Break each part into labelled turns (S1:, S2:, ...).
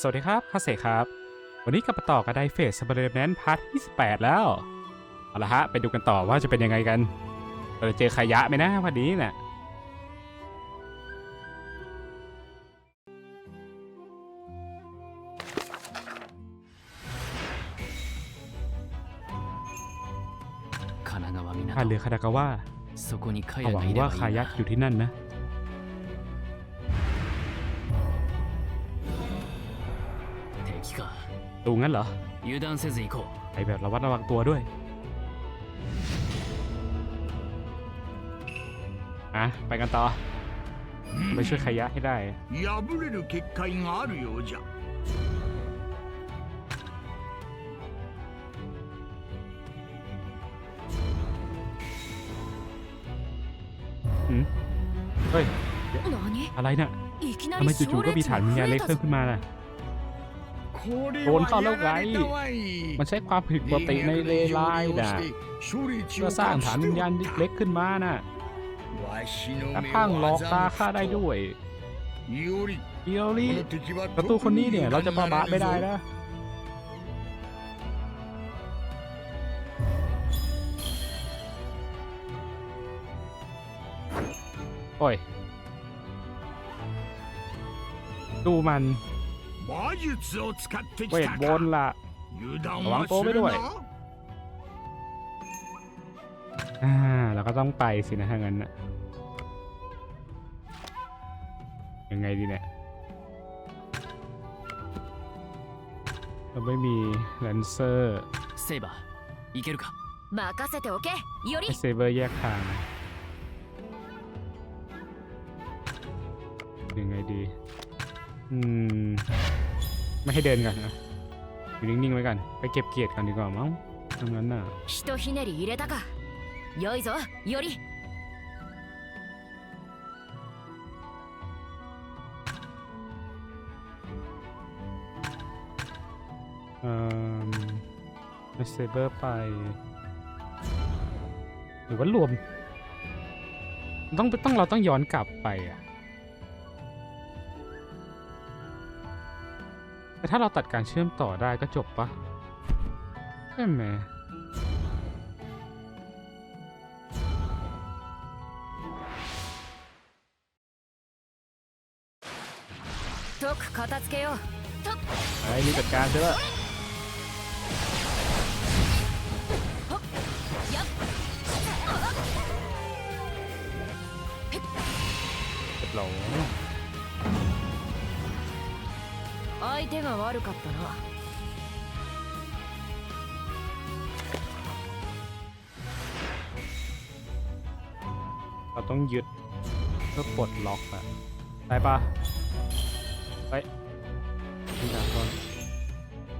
S1: สวัสดีครับคาเสครับ วันนี้กลับมาต่อกับไดเฟสซับเรเนนพาร์ทที่28 แล้ว เอาละฮะ ไปดูกันต่อว่าจะเป็นยังไงกัน เราจะเจอขยะไหมนะวันนี้นะ่ะข้าเรือคาดากาวะหวังว่าขายะอยู่ที่นั่นนะ ดูงั้นเหรอ
S2: 油断せず行こ
S1: ไปแบบระวัดระวังตัวด้วย อ่ะ ไปกันต่อ ไปช่วยขยะให้ได้
S3: 破れる結界があるようじゃ
S1: เฮ้ย
S4: 何
S1: อะไรน่ะ
S4: いきな
S1: ทำไม
S4: り
S1: จู่ๆก็มีฐานวิญญาณเล็ก
S4: 増
S1: เพิ่
S4: え
S1: มขึ้นมาน่ะ
S3: これ
S1: โดนเข้าแล้วไงมันใช้ความผิดปกติในเลไลนะเพื่อสร้างฐานวิญญาณเล็กขึ้นมาน่ะกระทั่งหลอกตาข้าได้ด้วยยิ
S3: โอริ
S1: ประตูคนนี้เนี่ยเราจะประมาทไม่ได้นะโอ้ย ดูมัน เวท
S3: た
S1: บน
S3: か
S1: ล่ะ
S3: 油断
S1: ระวัง
S3: は
S1: ตัวไว้
S3: す
S1: ด้
S3: る
S1: วย
S3: な
S1: อ่าเราก็ต้องไปสินะถ้างั้นนะยังไงดีเนี่ย เราไม่มีแลนเซอร์
S2: うセイバー行けるか
S4: 任せておけより
S1: ให้เซเบอร์แยกทาง ยังไงดี อืม ไม่ให้เดินกันนะอยู่นิ่งๆไว้กัน ไปเก็บเกียรติกันดีกว่ามั้งทำงั้นน่ะ
S4: ひとひねり入れたかよいぞより
S1: เอ่อให้เซเบอร์ไป หรือว่ารวม ต้องต้องเราต้องย้อนกลับไปอ่ะ แต่ถ้าเราตัดการเชื่อมต่อได้ก็จบปะใช่ไหมไอ้นี่จัดการใช่ปะเรียบร้อย
S4: 相手が悪かったな
S1: เราต้องยึดเพื่อปลดล็อกอะได้ปะไปนี่นะก็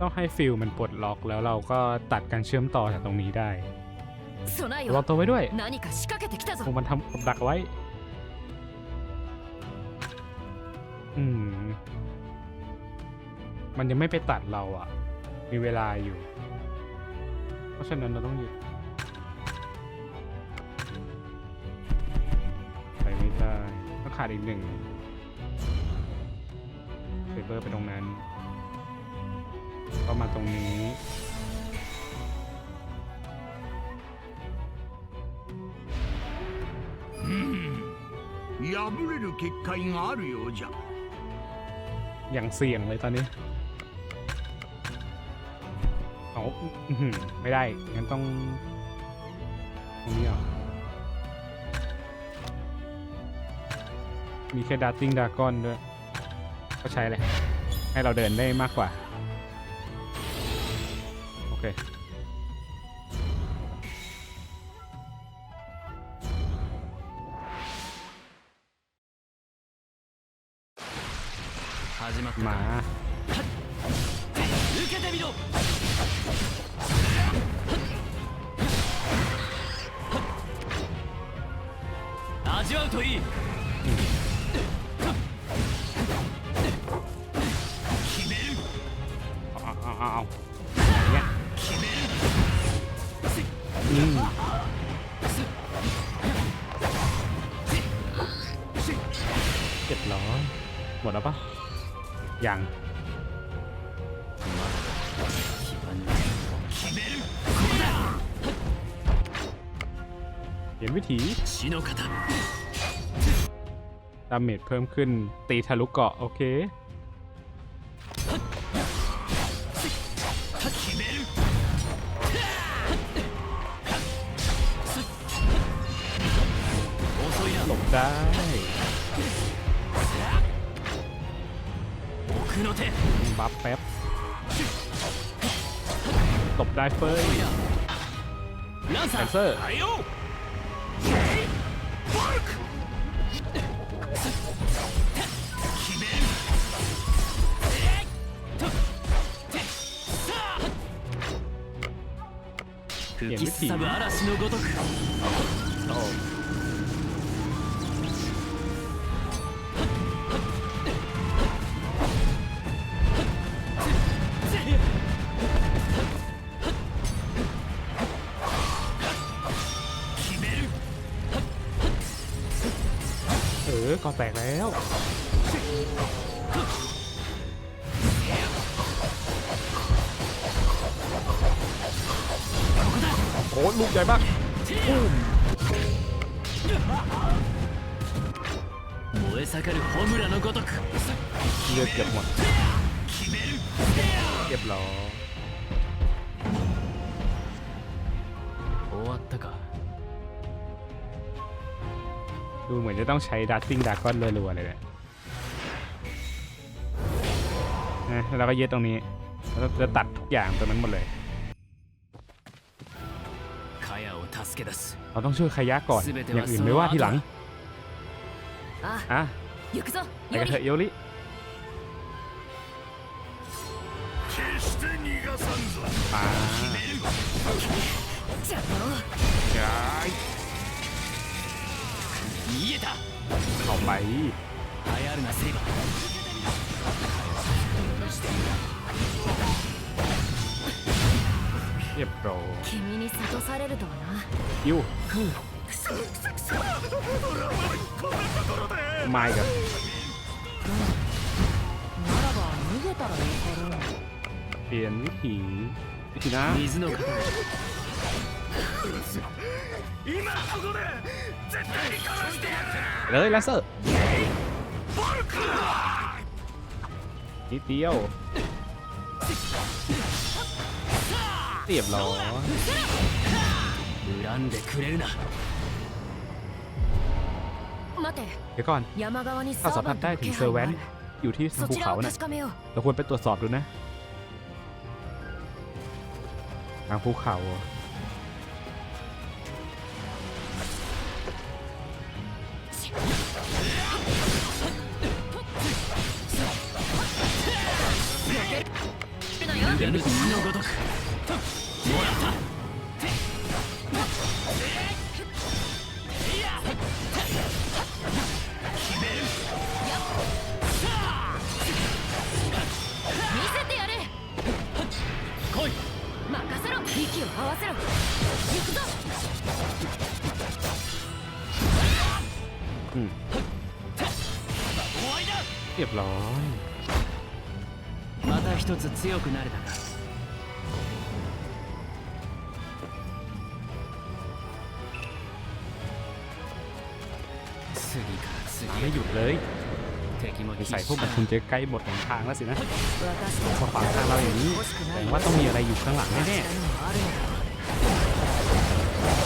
S1: ต้องให้ฟิลมันปลดล็อกแล้วเราก็ตัดการเชื่อมต่อจากตรงนี้ได้
S4: 備え
S1: ระวั
S4: よ
S1: งตัวไว้ด้วย
S4: 何か仕掛けてきたぞ
S1: คงมันทำกับดักเอาไว้ อืม มันยังไม่ไปตัดเราอ่ะ มีเวลาอยู่ เพราะฉะนั้นเราต้องหยุด ไปไม่ได้ต้องขาดอีกหนึ่งเซเบอร์ไปตรงนั้น ก็มาตรงนี้
S3: 破れる結界があるようじゃ
S1: อย่างเสี่ยงเลยตอนนี้ ไม่ได้ งั้นต้องตรงนี้อะมีแค่ดาร์ติงดากอนด้วย ก็ใช้เลยให้เราเดินได้มากกว่า โอเคมา เจ็ดร้อหมดแล้วปะยังเปลี่ยนวิถีดาเมจเพิ่มขึ้นตีทะลุเกาะโอเค เฟ้ย
S2: ランサ
S1: แคน
S2: ー
S1: เซอร์
S3: はいよ
S2: 決めるえいとてさあ吹きすさぶ嵐のごとく ごとく
S1: เลือดเกือบหมด
S2: 決める
S1: เรียบร้อย
S2: 終わったか
S1: ดูเหมือนจะต้องใช้ดัตติ้งดากอนรัวๆเลยเนี่ยนะแล้วเราก็ยึดตรงนี้ แล้วจะตัดทุกอย่างตรงนั้นหมดเลย
S2: カヤを助け出す
S1: เราต้องช่วยขยะก่อน
S2: 全て
S1: อย่าง
S2: は
S1: อื่น
S2: そ
S1: ไม่
S2: の
S1: ว่าทีหลัง
S2: 後
S4: あ
S1: อ่ะ
S4: 行くぞより。
S1: よ
S3: り。し
S1: よっ ไม่กับ
S4: ならば逃げたらよかろう
S1: เปลี่ยนวิถีวิถีนะ
S2: 水の型
S3: 今ここで絶対に殺してやる
S1: เลยแลนเซอร์นิดเดียวเรียบร้อย
S2: 恨んでくれるな
S4: 待て
S1: เดี๋ยวก่อน
S4: 山側に
S1: ถ้า
S4: サ
S1: สัม
S4: ー
S1: ผั
S4: バ
S1: ส
S4: ント
S1: ได้
S4: の
S1: ถึ
S4: 気
S1: งเซอ
S4: 配
S1: ร์แว
S4: があ
S1: น
S4: る
S1: อยู่ที่ทาง
S4: そ
S1: ภู
S4: ちら
S1: เขา
S4: を
S1: น่ะ
S4: 確かめよう
S1: เราควรไปตรวจสอบดูนะ ทางภูเขาอะ
S4: 来るなよ
S2: 血のごとく
S4: 合わせろ行くぞ
S1: อืม
S2: 終わりだ
S1: เรียบร้อย
S2: また一つ強くなれたか次から次
S1: ไม่
S2: へ
S1: หยุดเลย
S2: 敵も
S1: สงสัย
S2: 必
S1: พวก
S2: 死
S1: มัน
S2: だ
S1: คุณจะใกล้หมดหนทางแล้วสินะ
S4: 私
S1: มาขวางทางเราอย่างนี้
S4: 欲しく
S1: แส
S4: な
S1: ด
S4: い
S1: งว่าต้องมีอะไรอยู่ข้างหลังแน่
S4: のもあるのだ
S1: ๆ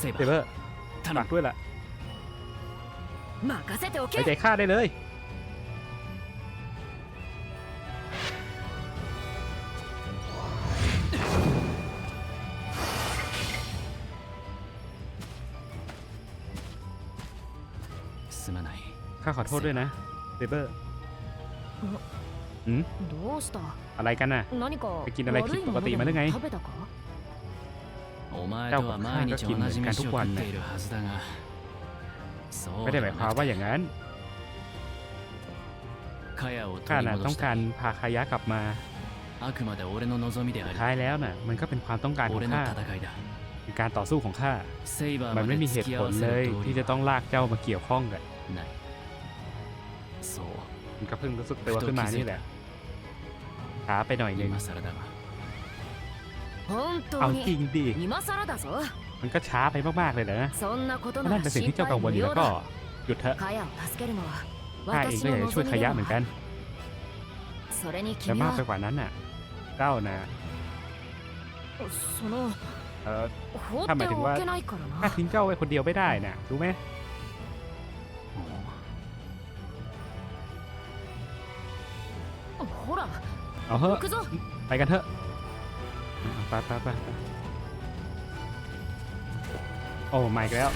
S1: เซเบอร์ฝากด้วยล่ะหา
S4: ย
S1: ใจข้าได้เลยข้าขอโทษด้วยนะเซเบอร์
S4: อืม
S1: อะไรกันน่ะไปกินอะไรผิดปกติมาหรือไง
S4: เจ้า
S2: กับข้าก็กินเหมือนกันทุกวันนะ
S1: ไม่ได้หมายความว่าอย่างนั้นข้าน่ะต้องการพาคายะกลับมาท้ายแล้วน่ะมันก็เป็นความต้องการของข้าการต่อสู้ของข้ามันไม่มีเหตุผลเลยที่จะต้องลากเจ้ามาเกี่ยวข้องกันมันก็เพิ่งรู้สึกตัวขึ้นมานี่แหละช้าไปหน่อยนึง เอาจริงดิมันก็ช้าไปมากๆเลยนะนั่นเป็นสิ่งที่เจ้ากังวลอยู่แล้วก็หยุดเถอะข้าเองก็อยากจะช่วยขยะเหมือนกันแต่มากไปกว่านั้นน่ะเจ้านะเออถ้าหมายถึงว่าถ้าทิ้งเจ้าไว้คนเดียวไม่ได้น่ะรู้ไหมเอาเถอะไปกันเถอะ ไปไปไปโอ้ไม่แล้ว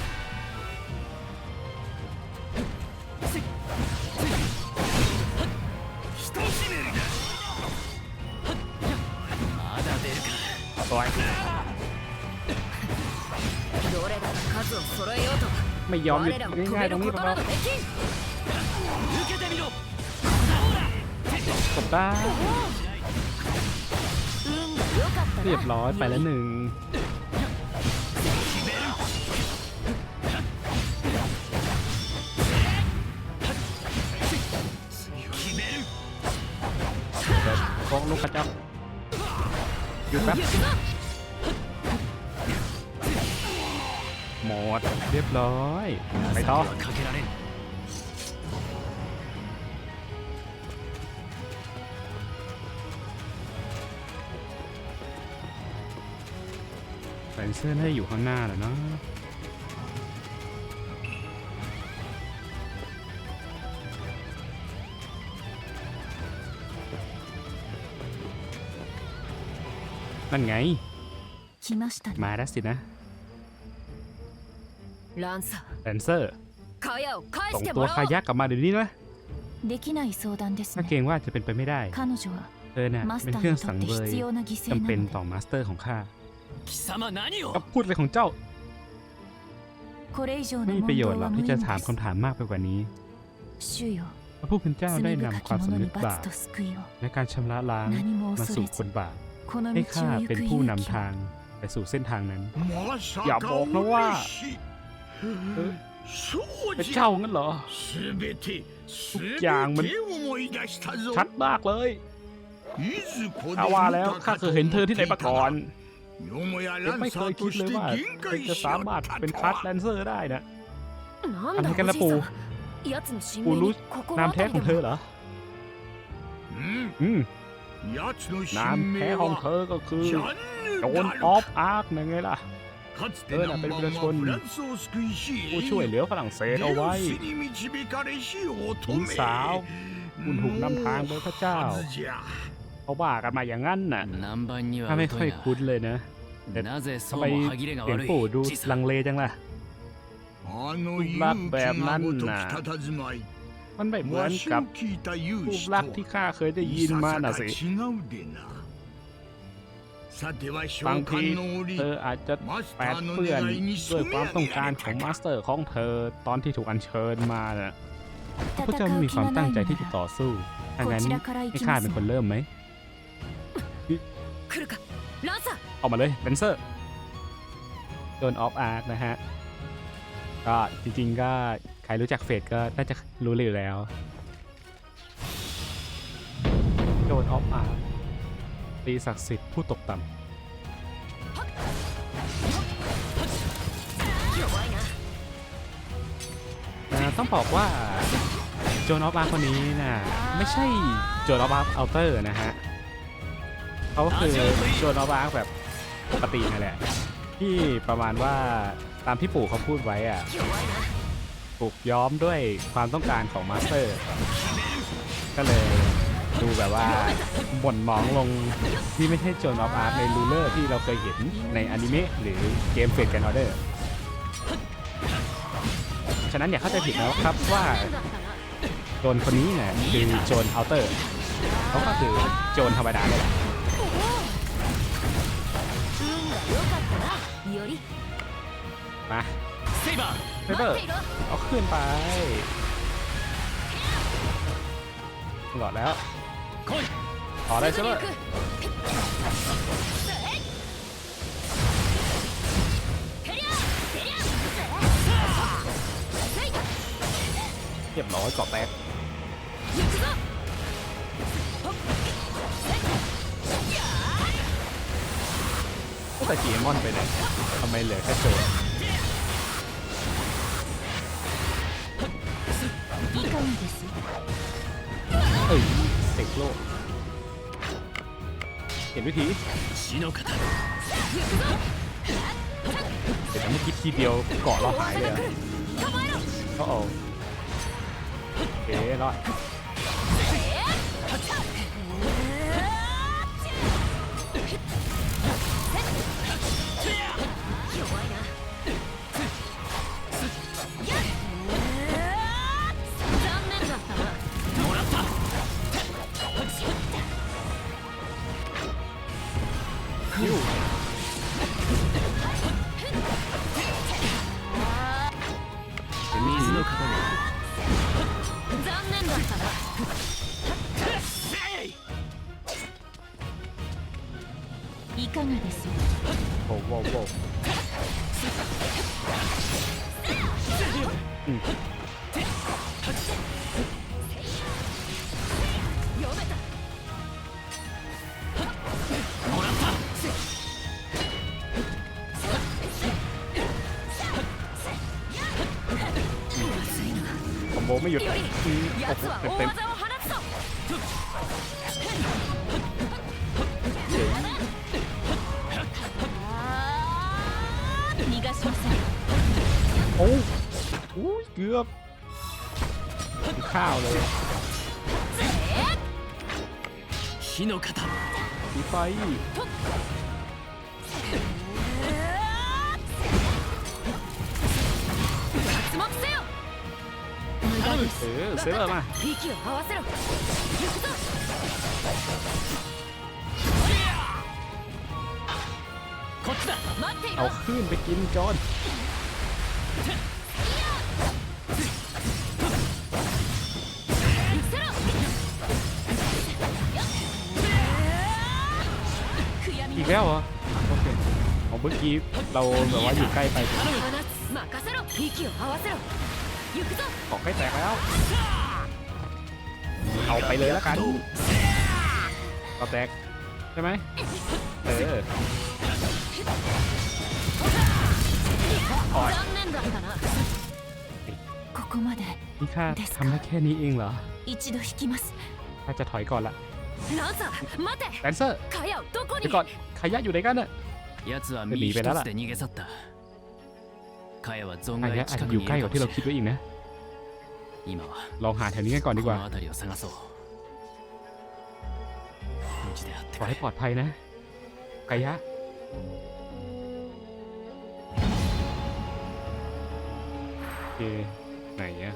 S1: ไม่ยอมหยุดง่ายๆตรงนี้
S4: ปะ
S1: กดได้ เรียบร้อยไปแล้วหนึ่งฟ้องลูกกระจกหยุดแป๊บหมดเรียบร้อย ไปต่อ แฟนเซอร์น่าจะอยู่ข้างหน้าแหละเนาะนั่นไง
S5: 来ましたね
S1: มาแล้วสินะ
S4: ランサ
S1: แฟนเซอร์
S4: ーカヤを返
S1: ส่ง
S4: して
S1: ตัว
S4: もらお
S1: คาว ยะกลับมาเดี๋ยวนี้นะ
S5: できない相談です
S1: ถ้าเกร
S5: ね
S1: งว่าจะเป็นไปไม่ได้
S5: 彼女は
S1: เธอน่ะ
S5: マス
S1: เป็น
S5: タ
S1: เครื่
S5: ー
S1: อง
S5: にと
S1: สั
S5: っ
S1: ง
S5: て
S1: เวย
S5: 必要な犠牲
S1: จำเป็น
S5: な
S1: ต่อ
S5: ので
S1: มาสเตอร์ของข้า
S2: 貴様何を
S1: ก็พูดอะไรของเจ้า
S5: これ以上
S1: ไม่
S5: の
S1: มีประ
S5: 問
S1: โย
S5: 答
S1: ชน์หร
S5: は
S1: อก
S5: 無意
S1: ที่
S5: 味
S1: จะ
S5: で
S1: ถาม
S5: す
S1: คำถามมากไปกว่านี้
S5: 主よ
S1: พระผู้เป็นเจ้า
S5: 罪
S1: ได้
S5: 深
S1: นำ
S5: き
S1: ความ
S5: 者
S1: สำนึ
S5: に
S1: กบา
S5: 罰
S1: ป
S5: と救いを
S1: และการชำระล้าง
S5: 何も
S1: มา
S5: 恐
S1: สู่
S5: れ
S1: คน
S5: ず
S1: บาป
S5: この
S1: ให้
S5: 道
S1: ข้า
S5: を行
S1: เป็น
S5: く
S1: ผู้
S5: 勇
S1: นำ
S5: 気を
S1: ทางไปสู่เส้นทางนั้น
S3: まさ
S1: อย่า
S3: か
S1: บอกนะว่า
S3: 嬉しい
S1: เป็
S3: そ
S1: น
S3: うじゃ
S1: เจ้างั้นเหรอ
S3: すべてすべ
S1: อย่างมัน
S3: て思い出したぞ
S1: ชัดมากเลย
S3: いずこで
S1: ข้าว่าแล้วข้าเคยเห็นเธอที่ไหนมาก่อน
S3: よもや เยั
S1: งไม่เคยคิดเลยว่าจะสามารถเป็นคัสแลนเซอร์ได้นะ
S4: อะ
S1: ไรกัน
S4: ละ
S1: ปู่ปู่รู้นามแท้ของเธอเหรออืมนามแท้ของเธอก็คือโจนออฟอาร์คไงล่ะเธอเป็นประชาชนผู้ช่วยเหลือฝรั่งเศสเอาไว้หญิงสาวคุณถูกนำทางโดยพระเจ้า เขาว่ากันมาอย่างนั้นน่ะถ้าไม่ค่อยคุ้นเลยนะ
S2: แต่
S1: ทำไมเสียงปู่ดูลังเลจังล่ะ
S3: รูป
S1: ลักแบบนั้นน่ะมันไม่เหมือนกับรูปลักที่ข้าเคยได้ยินมาน่ะสิบางทีเธออาจจะแปดเปื่อนด้วยความต้องการของมาสเตอร์ของเธอตอนที่ถูกอัญเชิญมาน่ะ
S5: ก
S1: เจ้ามีความตั้งใจที่จะต่อสู้ถ้างั้นให้ข้าเป็นคนเริ่มไหม ออกมาเลยเบนเซอร์โดนออฟอาร์คนะฮะ ก็จริงๆก็ใครรู้จักเฟดก็น่าจะรู้เลยอยแล้ว โดนออฟอาร์คตีศักดิ์สิทธิ์ผู้ตกต่ำต้องบอกว่าโจนอฟอาร์คนนี้นะไม่ใช่โจนอฟอาร์เอาเตอร์นะฮะ เขาคือโดนออาร์าแบบปกตินั่นแหละ ที่ประมาณว่าตามที่ปู่เขาพูดไว้อะ
S4: ป
S1: ลูกย้อมด้วยความต้องการของมาสเตอร์ ก็เลยดูแบบว่าบ่นมองลงที่ไม่ใช่โจนออฟอาร์ตในรูเลอร์ที่เราเคยเห็นในอนิเมะหรือเกมเฟดกนออเดอร์ ฉะนั้นอย่าเข้าใจผิดนะครับว่าโจนคนนี้เนี่ยคือโจนเอาเตอร์ เขาก็คือโจนธรรมดาเลยแหละะเซเบอร์
S4: เซบอ
S1: เอาขึ้นไปหลอดแล้วขอได้
S4: เซเบอร์
S1: เก็บหน่อยก่อแตกแต่จีเอมอนไปไหนทำไมเหลือแค่โจ เอ้ยเสกโลกเห็นวิธีเดี๋ยวทำให้คิดทีเดียวเกาะเราหายเลยอะก็เอาเอ๊ะรอด มโบไม่หยุด
S4: より
S1: อืมโอ้
S4: 奴
S1: โห
S4: は
S1: เต็ม
S4: 大
S1: เต็ม
S4: 技を放つぞ
S5: 逃がしません
S1: โอ้โหเกือบข้าวเลย
S2: 火の型
S1: มีไฟ
S4: 脱
S1: เออเซเวอร์มาเอาขึ้นไปกินจอนอีกแล้วเหรอโอเคของเมื่อกี้เราแบบว่าอยู่ใกล้ไป ออกให้แตกแล้ว เอาไปเลยแล้วกันก็แตกใช่ไหมเออนี่ข้าทำได้แค่นี้เองเหรอถ้าจะถอยก่อนละแดนเซอร์ไปก่อนขยะอยู่ไหนกันน่ะะ
S2: หนีไปแล้วล่ะ
S1: อาจะอาจจะอยู่ใกล้กว่าที่เราคิดไว้อีกนะลองหาแถวนี้กันก่อนดีกว่าขอให้ปลอดภัยนะกายะโอเคไหนอะ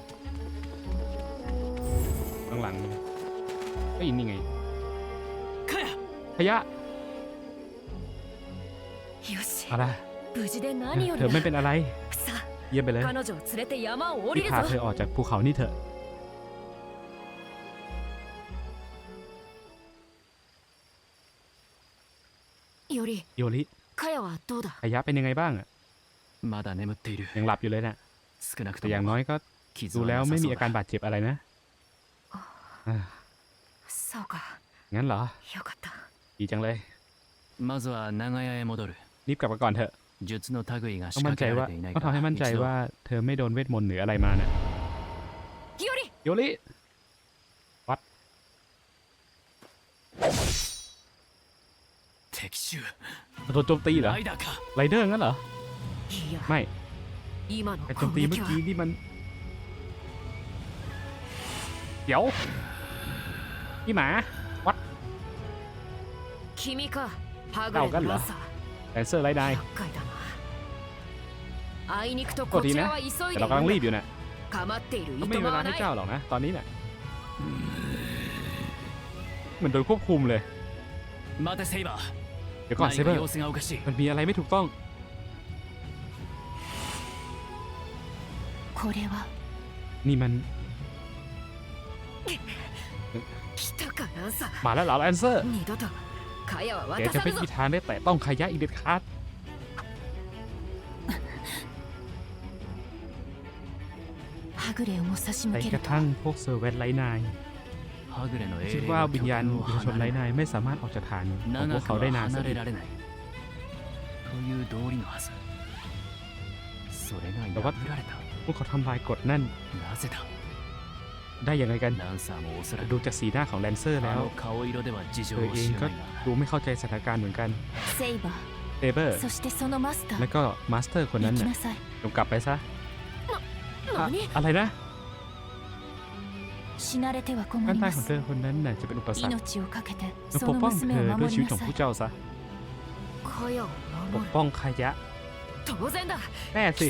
S1: ข้างหลังเอ้ยนี่ไง
S2: ก
S1: ขยะเอาละ
S4: 無事で何よ
S1: เธ
S4: り
S1: อไม่
S4: だ
S1: เป็นอะไร
S4: さ
S1: เยี่ยมไปเลย
S4: あ彼女を連れて山を降り
S1: รีบ
S4: る
S1: พา
S4: ぞ
S1: เธอออกจากภูเขานี่เถอะ
S4: より
S1: โยริ
S4: カヤはどうだ
S1: ขยะเป็นยังไงบ้างอะ
S2: まだ眠っている
S1: ยังหลับอยู่เลยนะ
S2: 少なく
S1: แต่
S2: と
S1: อย่างน้
S2: も
S1: อยก็
S2: 傷
S1: ดู
S2: は
S1: แล้ว
S2: なさ
S1: ไม่
S2: そ
S1: มี
S2: う
S1: อาการ
S2: だ
S1: บาดเจ็บอะไรนะอ่า
S4: そうか
S1: งั้นเหรอ
S4: よかった
S1: ดีจังเลย
S2: まずは長屋へ戻る
S1: รีบกลับมาก่อนเถอะ
S2: 術の類が
S1: มั่นใจว่าต้องทำให้มั่นใจว่าเธอไม่โดนเวทมนต์หรืออะไรมานะโยริ
S2: วัด
S1: โดนโจมตีเหรอไรเดอร์งั้นเหรอ ไม่ไอโจมตีเมื่อกี้นี่มัน เดี๋ยวพี่หมาวัดเก่า
S4: กันเหรอ
S1: แดนเซอร์ไร้นา
S4: ยก็ดีนะ
S1: แต่เรากำลังรีบอยู่นะก็ไม่มีเวลาให้เจ้าหรอกนะ ตอนนี้เนี่ยเหมือนโดนควบคุมเลย เดี๋ยวก่อนเซเบอร์มันมีอะไรไม่ถูกต้องนี่มันมาแล้วเหรอแอนเซอร์ แกจะไม่มีทางได้แต่ต้องขยะอีกเด็ดขาดแต่กระทั่งพวกเซอร์เวตไลนายคิดว่าวิญญาณวิญชมไลนายไม่สามารถออกจากฐานของพวกเขาได้นานสักแต่ว่าพวกเขาทำลายกฎนั่น ได้ยังไงกัน ดูจากสีหน้าของแลนเซอร์แล้วเธอเองก็ดูไม่เข้าใจสถานการณ์เหมือนกันเซเบอร์ และก็มาสเตอร์คนนั้นนะจงกลับไปซะ อะไรนะการตายของเธอคนนั้นน่ะจะเป็นอุปสรรคปกป้องเธอด้วยชีวิตของผู้เจ้าซะ ปกป้องขยะแน่สิ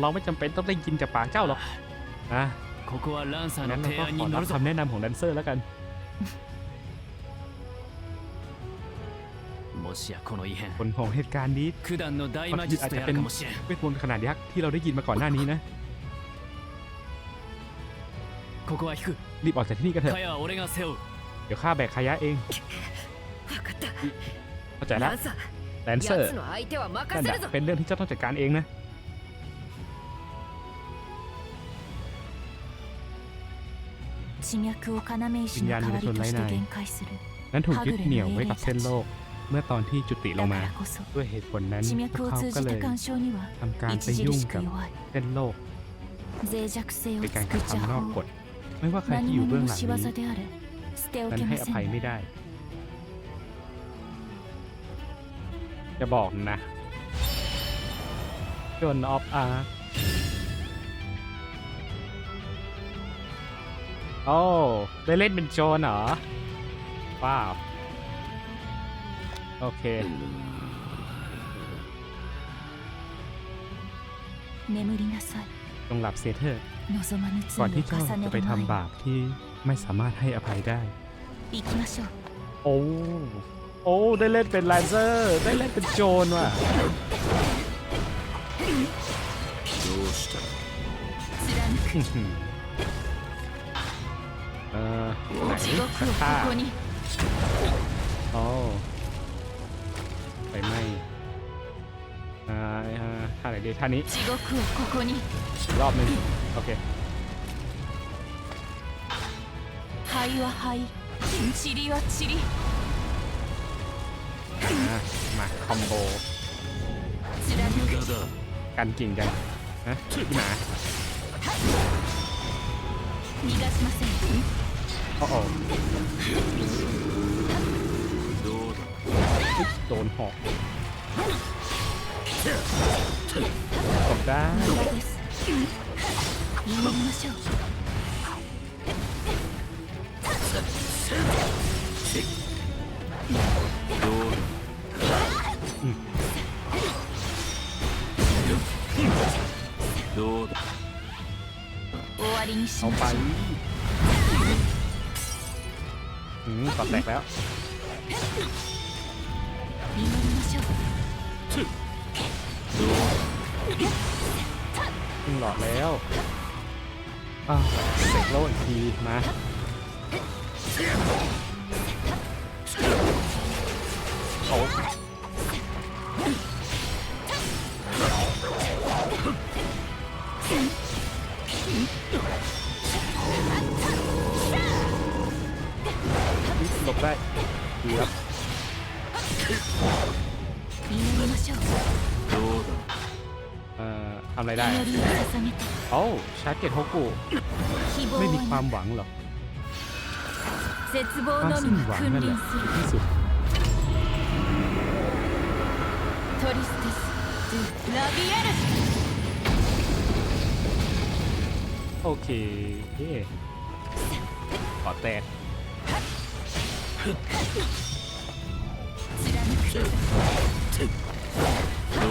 S1: เราไม่จำเป็นต้องได้ยินจากปากเจ้าหรอกอะ
S2: ここはランサー
S1: งั้
S2: の
S1: นเรา
S2: 提
S1: ก็
S2: 案
S1: ข
S2: に
S1: อ
S2: 乗
S1: รับ
S2: るぞ
S1: คำแนะนำของแดนเซอร์แล้วกัน
S2: もしやこの異変
S1: ผลของเหตุการณ์นี้
S2: 九段の大魔術とやるかもしれん
S1: เวทมนต์ขนาดยักษ์ที่เราได้ยินมาก่อนหน้านี้นะ
S2: ここは引く
S1: รีบออกจากที่นี่กันเถอะ
S2: カヤは俺が背負う
S1: เดี๋ยวข้าแบกขยะเอง
S4: 分かった
S1: เข้าใจแล้ว
S4: ランサ
S1: แดน
S4: ー
S1: เซอร์
S4: 奴の相手は任
S1: นั่น
S4: せ
S1: แห
S4: る
S1: ละ
S4: ぞ
S1: เป็นเรื่องที่เจ้าต้องจัดการเองนะ
S5: วิญญาณมีชนไร้นาย
S1: นั้นถูกยึดเหนี่ยวไว้กับเส้นโลก เมื่อตอนที่จุติลงมาด้วยเหตุผลนั้นพวกเขาก็เลยทำการไปยุ่งกับเส้นโลกเป็นการกระทำนอกกฎไม่ว่าใครที่อยู่เบื้องหลังนี้นั้นให้อภัยไม่ได้ จะบอกนะจนออฟอาร์ อ้ได้เล่นเป็นโจรเหรอ ว้าว โอเค
S5: 眠りなさい
S1: จงหลับเสียเถอะ
S5: 望まぬ
S1: ก่อน
S5: 罪を
S1: ที่เจ้า
S5: 重ね
S1: จะไป
S5: る前
S1: ทำ
S5: に
S1: บาปที่ไม่สามารถให้อภัยได้
S5: 行きましょう
S1: โอ้ โอ้ ได้เล่นเป็นแลนเซอร์ ได้เล่นเป็นโจรว่ะ
S5: 貫く
S1: อื้อหือ เออไหน
S5: 地獄を
S1: ฆ่า
S5: ここに
S1: โอ้ไปไหม้อ่าอ่าท่าไหนดีท่านี้
S5: 地獄をここに
S1: อีกรอบหนึงโอเค
S5: 灰は灰塵は塵
S1: อ่ะมาคอมโบ
S5: 貫く
S1: กันกิ่งจังนะพี่หมา
S5: 逃がしません
S1: โอ้โหโดนหอกตบได้เอาไป
S5: ก่
S1: อนแตกแล้วเหลอดแล้วอ้าเสกโลอีกทีมาเขา บได้เกือบ
S5: 祈りましょう
S1: เอ่อทำอะไรได้
S5: 祈りを捧げて
S1: โอ้ชาร์จเกตโฮกุ
S5: 希望
S1: ไม่มี
S5: は
S1: ควา
S5: な
S1: มหวังหรอก
S5: 絶望
S1: ความ
S5: の
S1: สิ้
S5: み
S1: น
S5: が
S1: หวัง
S5: 君
S1: นั่นแห
S5: 臨
S1: ละ
S5: する
S1: ที่สุด
S5: トリステス・ドゥ・ラビエル
S1: โอเคเย่ขอแตก
S5: ดู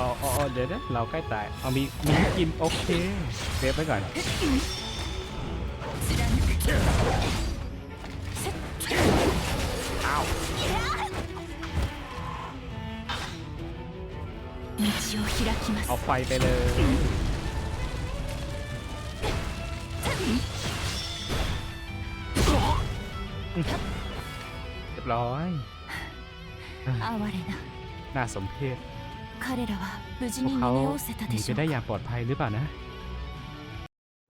S1: อ๋ออ๋เดี๋ยวนะเราใกล้ตายเอามีมีกินโอเคเซฟไว้ก่อน
S4: อ้าว
S1: เอาไฟไปเลย บร้อย
S5: 哀れな
S1: น่าสมเพช
S5: 彼らは無事
S1: พว
S5: に
S1: ก
S5: 逃
S1: เขา
S5: げおおせた
S1: ห
S5: で
S1: นี
S5: し
S1: ไป
S5: ょう
S1: ได้
S5: か
S1: อย่างปลอดภัยหรือเปล่านะ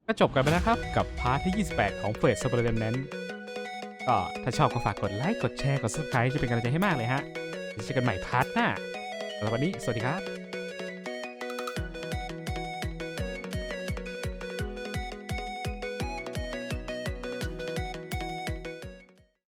S1: ก็จบกันไปแล้วครับ กับพาร์ทที่ 28 ของเฟสสเปรเดมนั้น ก็ถ้าชอบก็ฝากกดไลค์ กดแชร์ กด subscribe จะเป็นกำลังใจให้มากเลยฮะเดี๋ยวเจอกันใหม่พาร์ทหน้าสำหรับวันนี้ สวัสดีครับ